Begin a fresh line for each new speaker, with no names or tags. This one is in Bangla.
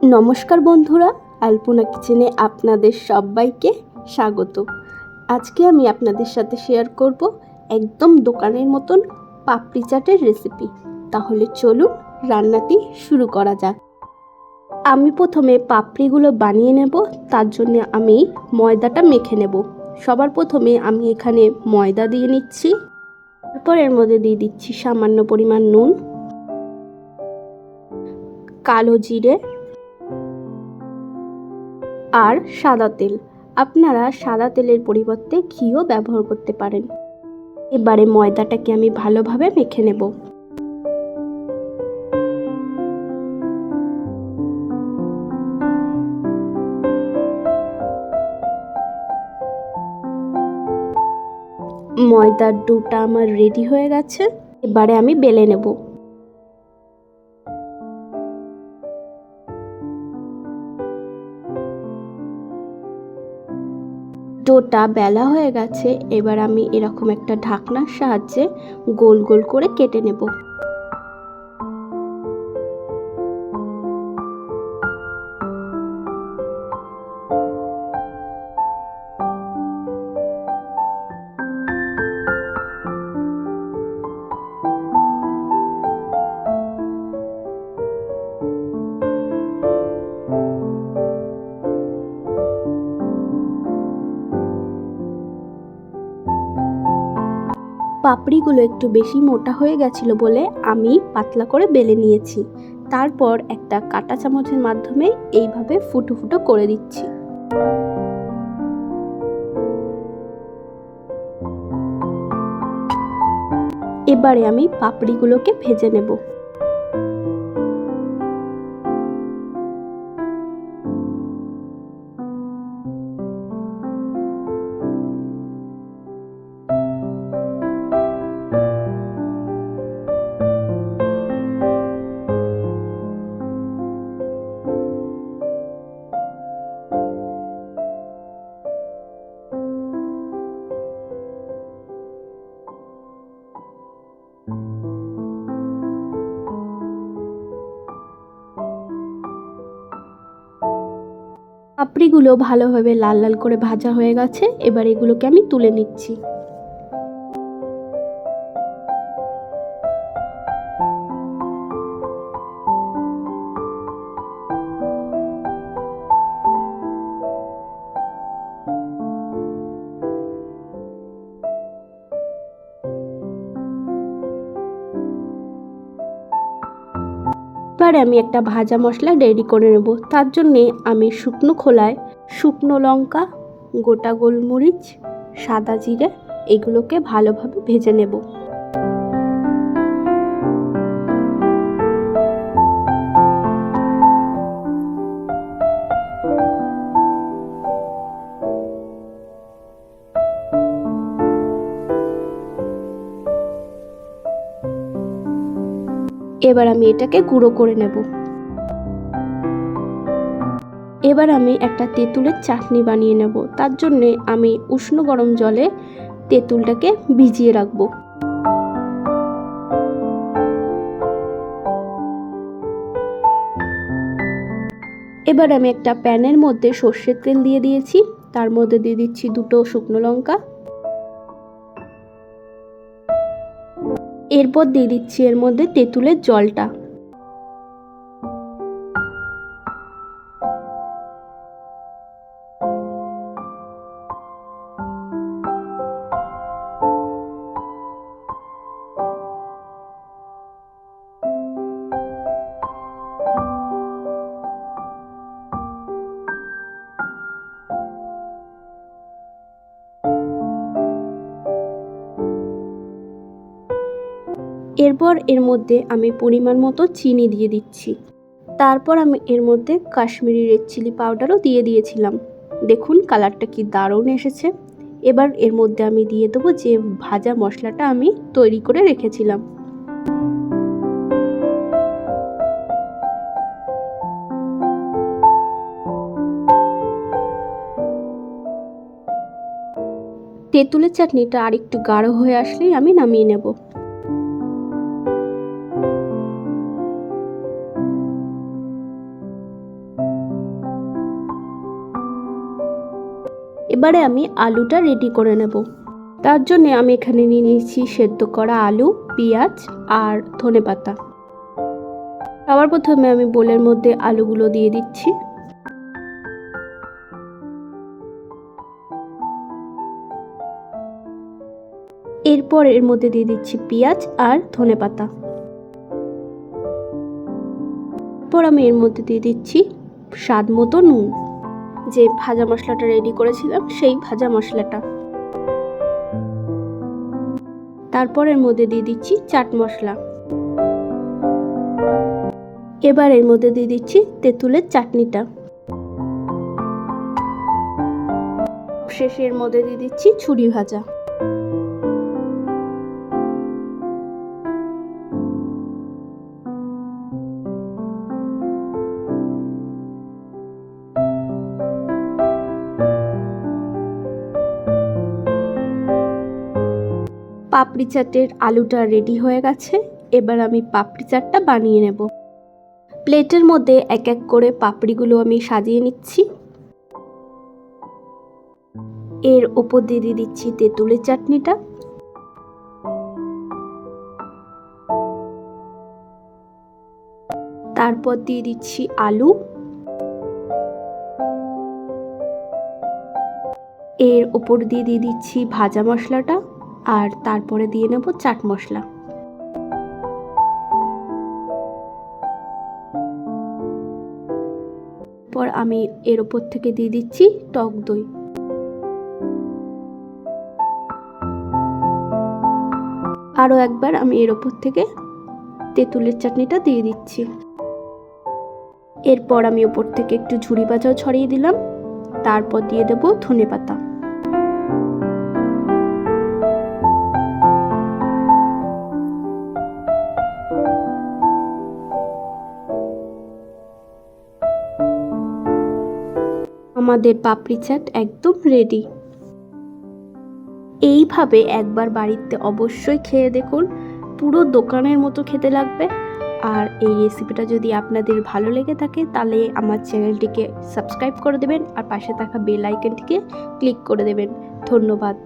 নমস্কার বন্ধুরা, আলপনা কিচেনে আপনাদের সবাইকে স্বাগত। আজকে আমি আপনাদের সাথে শেয়ার করব একদম দোকানের মতন পাপড়ি চাটের রেসিপি তাহলে চলুন রান্নাটি শুরু করা যাক। আমি প্রথমে পাপড়িগুলো বানিয়ে নেব, তার জন্য আমি ময়দাটা মেখে নেব। সবার প্রথমে আমি এখানে ময়দা দিয়ে নিচ্ছি, তারপর এর মধ্যে দিয়ে দিচ্ছি সামান্য পরিমাণ নুন, কালো জিরে আর সাদা তেল। আপনারা সাদা তেলের পরিবর্তে ঘিও ব্যবহার করতে পারেন। এবারে ময়দাটাকে আমি ভালোভাবে মেখে নেব। ময়দার ডোটা আমার রেডি হয়ে গেছে। এবারে আমি বেলে নেব। ডোটা বেলা হয়ে গেছে, এবার আমি এরকম একটা ঢাকনার সাহায্যে গোল গোল করে কেটে নেব। পাপড়িগুলো একটু বেশি মোটা হয়ে গেছিল বলে আমি পাতলা করে বেলে নিয়েছি। তারপর একটা কাটা চামচের মাধ্যমে এইভাবে ফুটো ফুটো করে দিচ্ছি। এবারে আমি পাপড়িগুলোকে ভেজে নেব। পাপড়িগুলো ভালোভাবে লাল লাল করে ভাজা হয়ে গেছে এবার এগুলোকে আমি তুলে নিচ্ছি। এবারে আমি একটা ভাজা মশলা রেডি করে নেব। তার জন্যে আমি শুকনো খোলায় শুকনো লঙ্কা, গোটা গোলমরিচ, সাদা জিরে, এগুলোকে ভালোভাবে ভেজে নেব। এবার আমি এটাকে গুঁড়ো করে নেব। এবার আমি একটা তেঁতুলের চাটনি বানিয়ে নেব। তার জন্যে আমি উষ্ণ গরম জলে তেঁতুলটাকে ভিজিয়ে রাখব। এবার আমি একটা প্যানের মধ্যে সর্ষের তেল দিয়ে দিয়েছি। তার মধ্যে দিয়ে দিচ্ছি দুটো শুকনো লঙ্কা। এরপর দিয়ে দিচ্ছি এর মধ্যে তেঁতুলের জলটা। এরপর এর মধ্যে আমি পরিমাণ মতো চিনি দিয়ে দিচ্ছি। তারপর আমি এর মধ্যে কাশ্মীরি রেড চিলি পাউডারও দিয়ে দিয়েছিলাম। দেখুন কালারটা কি দারুণ এসেছে। এবার এর মধ্যে আমি দিয়ে দেবো যে ভাজা মশলাটা আমি তৈরি করে রেখেছিলাম। তেঁতুলের চাটনিটা আরেকটু গাঢ় হয়ে আসলেই আমি নামিয়ে নেব। এবারে আমি আলুটা রেডি করে নেব। তার জন্যে আমি এখানে নিয়ে নিয়েছি সেদ্ধ করা আলু, পেঁয়াজ আর ধনেপাতা সবার প্রথমে আমি বোলের মধ্যে আলুগুলো দিয়ে দিচ্ছি। এরপর এর মধ্যে দিয়ে দিচ্ছি পেঁয়াজ আর ধনেপাতা এরপর আমি এর মধ্যে দিয়ে দিচ্ছি স্বাদ মতো নুন। যে ভাজা মশলাটা রেডি করেছিলাম, সেই ভাজা মশলাটা। তারপর এর মধ্যে দিয়ে দিচ্ছি চাট মশলা। এবার এর মধ্যে দিয়ে দিচ্ছি তেঁতুলের চাটনিটা। শেষের মধ্যে দিয়ে দিচ্ছি ছুরি ভাজা। পাপড়ি চাটের আলুটা রেডি হয়ে গেছে। এবার আমি পাপড়ি চাটটা বানিয়ে নেব। প্লেটের মধ্যে এক এক করে পাপড়িগুলো আমি সাজিয়ে নিচ্ছি। এর ওপর দিয়ে দিয়ে দিচ্ছি তেঁতুলের চাটনিটা। তারপর দিয়ে দিচ্ছি আলু। এর ওপর দিয়ে দিয়ে দিচ্ছি ভাজা মশলাটা। আর তারপরে দিয়ে নেব চাট মশলা। পর আমি এর ওপর থেকে দিয়ে দিচ্ছি টক দই। আরও একবার আমি এর ওপর থেকে তেঁতুলের চাটনিটা দিয়ে দিচ্ছি। এরপর আমি ওপর থেকে একটু ঝুড়ি ভাজাও ছড়িয়ে দিলাম। তারপর দিয়ে দেবো ধনে পাতা আমাদের পাপড়ি চাট একদম রেডি এইভাবে একবার বাড়িতে অবশ্যই খেয়ে দেখুন। পুরো দোকানের মতো খেতে লাগবে। আর এই রেসিপিটা যদি আপনাদের ভালো লেগে থাকে, তাহলে আমার চ্যানেলটিকে সাবস্ক্রাইব করে দেবেন আর পাশে থাকা বেল আইকনটিকে ক্লিক করে দেবেন। ধন্যবাদ।